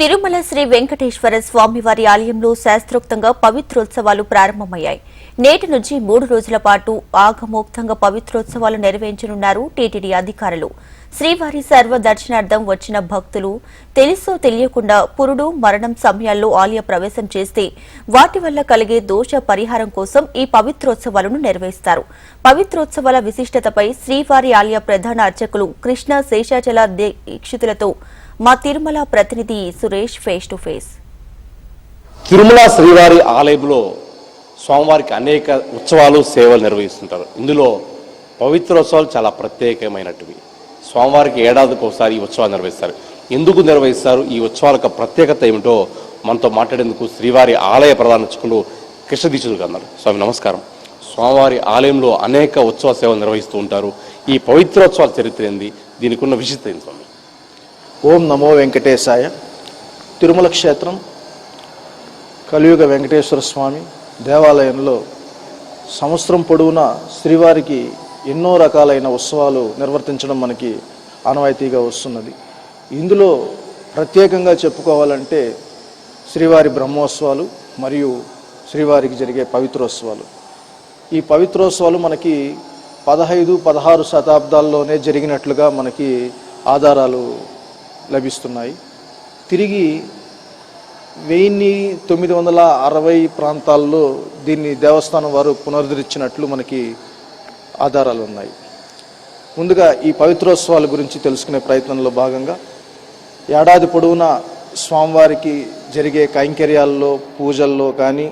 తిరుమల శ్రీ వెంకటేశ్వర స్వామివారి ఆలయంలో శాస్త్రోక్తంగా పవిత్రోత్సవాలు ప్రారంభమయ్యాయి. నేటి నుంచి మూడు రోజుల పాటు ఆగమోక్తంగా పవిత్రోత్సవాలు నిర్వహించనున్నారు టీటీడీ అధికారులు. శ్రీవారి సర్వ దర్శనార్థం వచ్చిన భక్తులు తెలుసో తెలియకుండా పురుడు మరణం సమయాల్లో ఆలయ ప్రవేశం చేస్తే వాటి వల్ల కలిగే దోష పరిహారం కోసం ఈ పవిత్రోత్సవాలను నిర్వహిస్తారు పవిత్రోత్సవాల విశిష్టతపై శ్రీవారి ఆలయ ప్రధాన అర్చకులు కృష్ణ శేషాచల దీక్షితులతో మా తిరుమల ప్రతినిధి Suresh face to face. Tirumala శ్రీవారి ఆలయంలో స్వామివారికి అనేక ఉత్సవాలు సేవలు నిర్వహిస్తుంటారు. ఇందులో పవిత్రోత్సవాలు చాలా ప్రత్యేకమైనటివి. స్వామివారికి ఏడాదికి ఒకసారి ఈ ఉత్సవాలు నిర్వహిస్తారు. ఎందుకు నిర్వహిస్తారు? ఈ ఉత్సవాల యొక్క ప్రత్యేకత ఏమిటో మనతో మాట్లాడేందుకు శ్రీవారి ఆలయ ప్రధాన అర్చకులు కృష్ణదీక్షులు అన్నారు స్వామి నమస్కారం. స్వామివారి ఆలయంలో అనేక ఉత్సవ సేవలు నిర్వహిస్తూ ఉంటారు. ఈ పవిత్రోత్సవాల చరిత్ర ఏంది? దీనికి ఉన్న విశిష్టత ఏంది స్వామి? ఓం నమో వెంకటేశాయ. తిరుమల క్షేత్రం కలియుగ వెంకటేశ్వర స్వామి దేవాలయంలో సంవత్సరం పొడవునా శ్రీవారికి ఎన్నో రకాలైన ఉత్సవాలు నిర్వర్తించడం మనకి ఆనవాయితీగా వస్తున్నది. ఇందులో ప్రత్యేకంగా చెప్పుకోవాలంటే శ్రీవారి బ్రహ్మోత్సవాలు మరియు శ్రీవారికి జరిగే పవిత్రోత్సవాలు. ఈ పవిత్రోత్సవాలు మనకి పదహైదు పదహారు శతాబ్దాల్లోనే జరిగినట్లుగా మనకి ఆధారాలు లభిస్తున్నాయి. తిరిగి వెయ్యి తొమ్మిది వందల అరవై ప్రాంతాల్లో దీన్ని దేవస్థానం వారు పునరుద్ధరించినట్లు మనకి ఆధారాలు ఉన్నాయి. ముందుగా ఈ పవిత్రోత్సవాల గురించి తెలుసుకునే ప్రయత్నంలో భాగంగా ఏడాది పొడవునా స్వామివారికి జరిగే కైంకర్యాల్లో పూజల్లో కానీ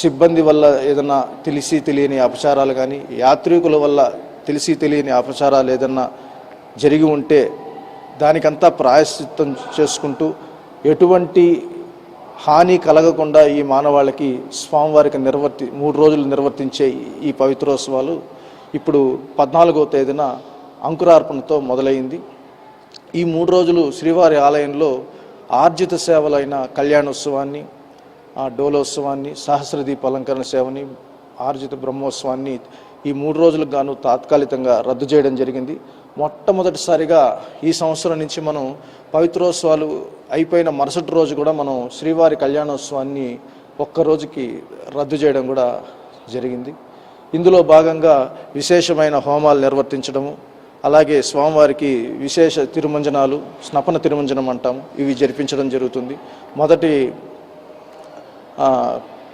సిబ్బంది వల్ల ఏదన్నా తెలిసి తెలియని అపచారాలు కానీ యాత్రికుల వల్ల తెలిసి తెలియని అపచారాలు ఏదన్నా జరిగి ఉంటే దానికంతా ప్రాయశ్చిత్తం చేసుకుంటూ ఎటువంటి హాని కలగకుండా ఈ మానవాళికి స్వామివారికి నిర్వర్తి మూడు రోజులు నిర్వర్తించే ఈ పవిత్రోత్సవాలు ఇప్పుడు పద్నాలుగో తేదీన అంకురార్పణతో మొదలైంది. ఈ మూడు రోజులు శ్రీవారి ఆలయంలో ఆర్జిత సేవలైన కళ్యాణోత్సవాన్ని డోలోత్సవాన్ని సహస్రదీప అలంకరణ సేవని ఆర్జిత బ్రహ్మోత్సవాన్ని ఈ మూడు రోజులకు గాను తాత్కాలికంగా రద్దు చేయడం జరిగింది. మొట్టమొదటిసారిగా ఈ సంవత్సరం నుంచి మనం పవిత్రోత్సవాలు అయిపోయిన మరుసటి రోజు కూడా మనం శ్రీవారి కళ్యాణోత్సవాన్ని ఒక్క రోజుకి రద్దు చేయడం కూడా జరిగింది. ఇందులో భాగంగా విశేషమైన హోమాలు నిర్వర్తించడము అలాగే స్వామివారికి విశేష తిరుమంజనాలు స్నపన తిరుమంజనం అంటాము. ఇవి జరిపించడం జరుగుతుంది. మొదటి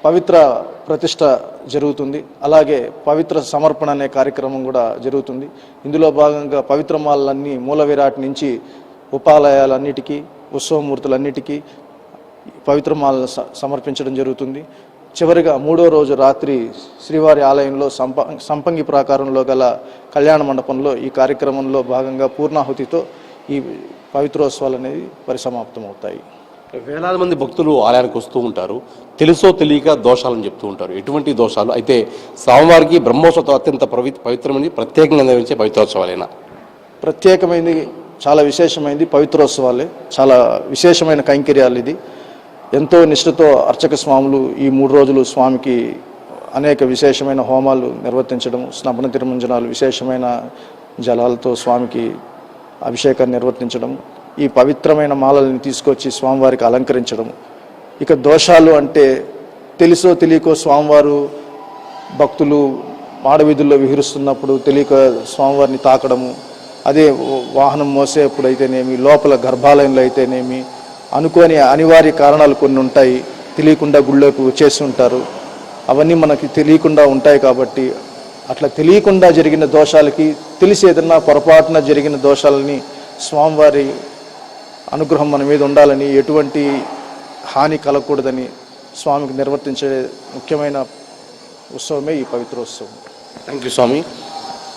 పవిత్ర ప్రతిష్ట జరుగుతుంది. అలాగే పవిత్ర సమర్పణ అనే కార్యక్రమం కూడా జరుగుతుంది. ఇందులో భాగంగా పవిత్ర మాలన్నీ మూల విరాట్ నుంచి ఉపాలయాలన్నిటికీ ఉత్సవమూర్తులన్నిటికీ పవిత్రమాలను స- సమర్పించడం జరుగుతుంది. చివరిగా మూడో రోజు రాత్రి శ్రీవారి ఆలయంలో సంప సంపంగి ప్రాకారంలో గల కళ్యాణ మండపంలో ఈ కార్యక్రమంలో భాగంగా పూర్ణాహుతితో ఈ పవిత్రోత్సవాలు అనేవి పరిసమాప్తం అవుతాయి వేలాది మంది భక్తులు ఆలయానికి వస్తూ ఉంటారు. తెలుసో తెలియక దోషాలని చెప్తూ ఉంటారు. ఎటువంటి దోషాలు? అయితే స్వామివారికి బ్రహ్మోత్సవం అత్యంత పవి పవిత్రమైనది ప్రత్యేకంగా నిర్వహించే పవిత్రోత్సవాలైనా. ప్రత్యేకమైనది చాలా విశేషమైనది పవిత్రోత్సవాలే. చాలా విశేషమైన కైంకర్యాలు ఇది. ఎంతో నిష్ఠతో అర్చక స్వాములు ఈ మూడు రోజులు స్వామికి అనేక విశేషమైన హోమాలు నిర్వర్తించడం స్నపన తిరుమంజనాలు విశేషమైన జలాలతో స్వామికి అభిషేకాన్ని నిర్వర్తించడం ఈ పవిత్రమైన మాలల్ని తీసుకొచ్చి స్వామివారికి అలంకరించడం ఇక దోషాలు అంటే తెలుసో తెలియకో స్వామివారు భక్తులు మాడవీధుల్లో విహరిస్తున్నప్పుడు తెలియక స్వామివారిని తాకడము. అదే వాహనం మోసేప్పుడు అయితేనేమి లోపల గర్భాలయంలో అయితేనేమి అనుకోని అనివార్య కారణాలు కొన్ని ఉంటాయి. తెలియకుండా గుళ్ళోకి వచ్చేసి ఉంటారు. అవన్నీ మనకి తెలియకుండా ఉంటాయి కాబట్టి అట్లా తెలియకుండా జరిగిన దోషాలకి తెలిసి ఏదన్నా పొరపాటున జరిగిన దోషాలని స్వామివారి అనుగ్రహం మన మీద ఉండాలని ఎటువంటి హాని కలగకూడదని స్వామికి నిర్వర్తించే ముఖ్యమైన ఉత్సవమే ఈ పవిత్రోత్సవం. థ్యాంక్ యూ స్వామి.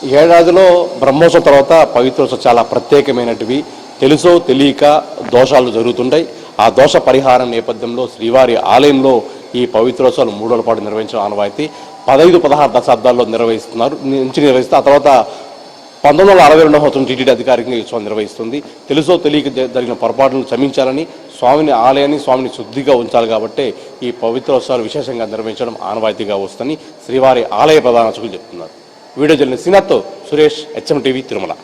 ఏడాదిలో బ్రహ్మోత్సవం తర్వాత పవిత్రోత్సవం చాలా ప్రత్యేకమైనటివి. తెలుసో తెలియక దోషాలు జరుగుతుంటాయి. ఆ దోష పరిహారం నేపథ్యంలో శ్రీవారి ఆలయంలో ఈ పవిత్రోత్సవాలు మూడోల పాటు నిర్వహించడం ఆనవాయితీ. పదహైదు పదహారు దశాబ్దాల్లో నిర్వహిస్తున్నారు నుంచి నిర్వహిస్తే ఆ తర్వాత పంతొమ్మిది వందల అరవై రెండవ సంవత్సరం టీటీడీ అధికారికంగా ఉత్సవం నిర్వహిస్తుంది. తెలుసో తెలియక జరిగిన పొరపాటును క్షమించాలని స్వామిని ఆలయాన్ని స్వామిని శుద్ధిగా ఉంచాలి కాబట్టి ఈ పవిత్రోత్సవాలు విశేషంగా నిర్వహించడం ఆనవాయితీగా వస్తుందని శ్రీవారి ఆలయ ప్రధాన అర్చకులు చెప్తున్నారు. వీడియో జరిగిన శ్రీనాథ్తో సురేష్ హెచ్ఎం టీవీ తిరుమల.